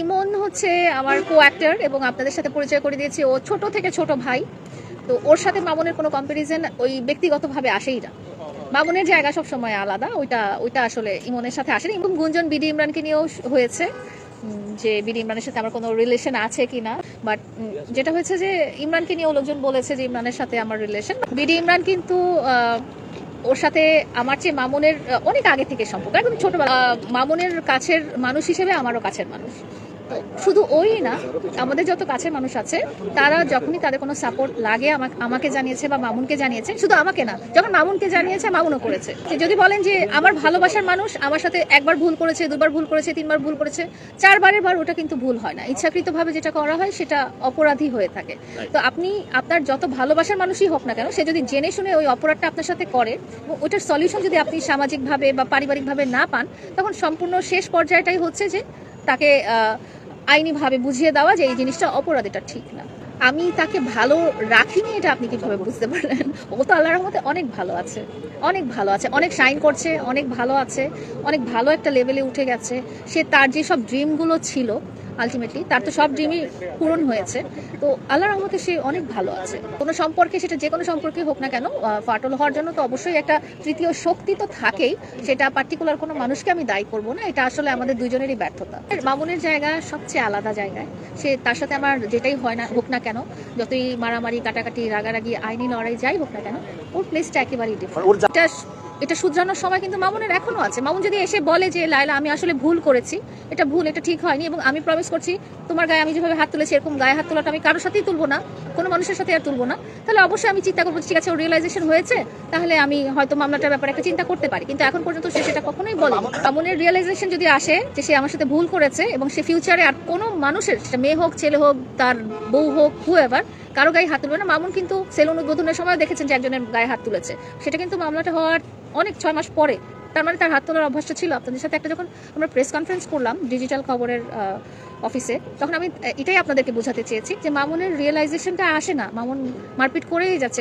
ইমন হচ্ছে আমার co actor এবং আপনাদের সাথে পরিচয় করে দিয়েছি। ও ছোট থেকে ছোট ভাই। তো ওর সাথে মামুনের কোনো কম্পারিজন ওই ব্যক্তিগতভাবে আসেই না। মামুনের জায়গা সব সময় আলাদা। ওইটা ওইটা আসলে ইমনের সাথে আসেনি। এবং গুঞ্জন বিডি ইমরানকে নিয়েও হয়েছে। যে বিডি ইমরানের সাথে আমার কোনো রিলেশন আছে কিনা। বাট যেটা হয়েছে যে ইমরানকে নিয়েও লোকজন বলেছে যে ইমরানের সাথে আমার রিলেশন বিডি ইমরান কিন্তু ওর সাথে আমার চেয়ে মামুনের অনেক আগে থেকে সম্পর্ক, একদম ছোটবেলা মামুনের কাছের মানুষ হিসেবে আমারও কাছের মানুষ। শুধু ওই না আমাদের যত কাছের মানুষ আছে তারা যখনই তাদের কোনো সাপোর্ট লাগে আমাকে আমাকে জানিয়েছে বা মামুনকে জানিয়েছে শুধু আমাকে না যখন মামুনকে জানিয়েছে মামুনও করেছে। যদি বলেন যে আমার ভালোবাসার মানুষ আমার সাথে একবার ভুল করেছে দুবার ভুল করেছে তিনবার ভুল করেছে চারবারের বার ওটা কিন্তু ভুল হয় না। ইচ্ছাকৃতভাবে যেটা করা হয় সেটা অপরাধী হয়ে থাকে। তো আপনি আপনার যত ভালোবাসার মানুষই হোক না কেন সে যদি জেনে শুনে ওই অপরাধটা আপনার সাথে করে ওটার সলিউশন যদি আপনি সামাজিকভাবে বা পারিবারিকভাবে না পান তখন সম্পূর্ণ শেষ পর্যায়টাই হচ্ছে যে তাকে আহ, আইনিভাবে বুঝিয়ে দেওয়া যে এই জিনিসটা অপরাধ, এটা ঠিক না। আমি তাকে ভালো রাখিনি, এটা আপনি কীভাবে বুঝতে পারলেন? ও তো আল্লাহর রহমতে অনেক ভালো আছে। অনেক ভালো আছে। অনেক সাইন করছে, অনেক ভালো আছে। অনেক ভালো একটা লেভেলে উঠে গেছে। সে তার যেসব ড্রিমগুলো ছিল আলটিমেটলি তার তো সব ড্রিমই পূরণ হয়েছে। তো আল্লাহর রহমতে সে অনেক ভালো আছে। কোনো সম্পর্কে সেটা যে কোনো সম্পর্কে হোক না কেন ফাটল হওয়ার জন্য তো অবশ্যই একটা তৃতীয় শক্তি তো থাকেই। সেটা পার্টিকুলার কোনো মানুষকে আমি দায়ী করব না এটা আসলে আমাদের দুজনেরই ব্যর্থতা। মামুনের জায়গা সবচেয়ে আলাদা জায়গায় সে তার সাথে আমার যেটাই হয় না হোক না কেন যতই মারামারি কাটাকাটি রাগারাগি আইনি লড়াই যাই হোক না কেন ওর প্লেসটা একেবারেই ডিফারেন্ট এটা শুধরানোর সময় কিন্তু মামুনের এখনও আছে। মামুন যদি এসে বলে যে লাইলা আমি আসলে ভুল করেছি, এটা ভুল, এটা ঠিক হয়নি এবং আমি প্রমিস করছি তোমার গায়ে আমি যেভাবে হাত তুলেছি, এরকম গায়ে হাত তোলাটা আমি কারোর সাথেই তুলবো না, কোনো মানুষের সাথে আর তুলবো না। তাহলে অবশ্যই আমি চিন্তা করব, ঠিক আছে, ওর রিয়েলাইজেশন হয়েছে, তাহলে আমি হয়তো মামলাটার ব্যাপারে একটা চিন্তা করতে পারি। কিন্তু এখন পর্যন্ত সে সেটা কখনোই বলে মামুনের রিয়েলাইজেশন যদি আসে যে সে আমার সাথে ভুল করেছে এবং সে ফিউচারে আর কোনো মানুষের, সেটা মেয়ে হোক, ছেলে হোক, তার বউ হোক হু এভার কারও গায়ে হাত তুলবে না। মামুন কিন্তু সেলুন উদ্বোধনের সময় দেখেছেন যে একজনের গায়ে হাত তুলেছে। সেটা কিন্তু মামলাটা হওয়ার অনেক ছয় মাস পরে। তার মানে তার হাত তোলার অভ্যাসটা ছিল। আপনাদের সাথে একটা যখন আমরা প্রেস কনফারেন্স করলাম ডিজিটাল খবরের অফিসে তখন আমি এটাই আপনাদেরকে বোঝাতে চেয়েছি যে মামুনের রিয়েলাইজেশনটা আসে না। মামুন মারপিট করেই যাচ্ছে।